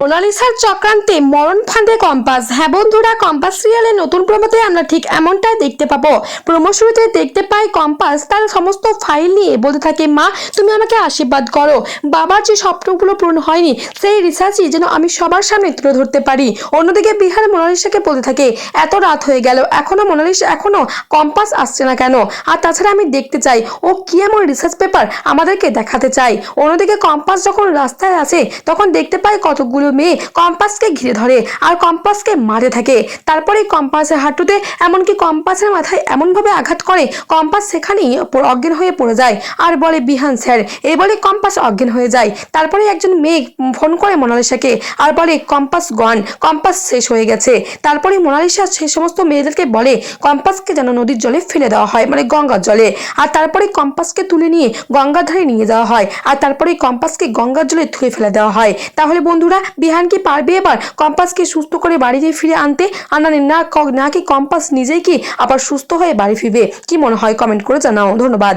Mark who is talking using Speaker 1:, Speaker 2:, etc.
Speaker 1: মোনালিসার চক্রান্তে মরণ ফাঁদে কম্পাস। হ্যাঁ বন্ধুরা, কম্পাস সিরিয়ালের নতুন প্রমোতে আমরা ঠিক এমনটাই দেখতে পাবো। প্রমো শুরুতে দেখতে পাই কম্পাস তার সমস্ত ফাইল নিয়ে বলতে থাকে, মা, তুমি আমাকে আশীর্বাদ করো। বাবার যে স্বপ্নগুলো পূরণ হয়নি, সেই রিসার্চই যেন আমি সবার সামনে তুলে ধরতে পারি। অন্যদিকে বিহার মোনালিসাকে বলতে থাকে, এত রাত হয়ে গেল, এখনও মোনালিসা, এখনও কম্পাস আসছে না কেন? আর তাছাড়া আমি দেখতে চাই, ও কি এমন রিসার্চ পেপার আমাদেরকে দেখাতে চাই অন্যদিকে কম্পাস যখন রাস্তায় আসে, তখন দেখতে পাই কতগুলো মেয়ে কম্পাসকে ঘিরে ধরে আর কম্পাসকে মারে থাকে। তারপরে কম্পাসের হাঁটুতে এমনকি কম্পাসের মাথায় এমনভাবে আঘাত করে, কম্পাস সেখানেই অজ্ঞান হয়ে পড়ে যায় আর বলে, বিহান স্যার। এই বলে কম্পাস অজ্ঞান হয়ে যায়। তারপরে একজন মেয়ে ফোন করে মোনালিসাকে আর বলে, কম্পাস গন কম্পাস শেষ হয়ে গেছে। তারপরে মোনালিসা সে সমস্ত মেয়েদেরকে বলে, কম্পাসকে যেন নদীর জলে ফেলে দেওয়া হয় মানে গঙ্গার জলে। আর তারপরে কম্পাসকে তুলে নিয়ে গঙ্গার ধারে নিয়ে যাওয়া হয়। আর তারপরে কম্পাসকে গঙ্গার জলে ধুয়ে ফেলে দেওয়া হয়। তাহলে বন্ধুরা বিহান কি পারবে এবার কম্পাসকে সুস্থ করে বাড়িতে ফিরে আনতে? আনানি না না কি কম্পাস নিজেই কি আবার সুস্থ হয়ে বাড়ি ফিরবে? কি মনে হয়? কমেন্ট করে জানাও। ধন্যবাদ।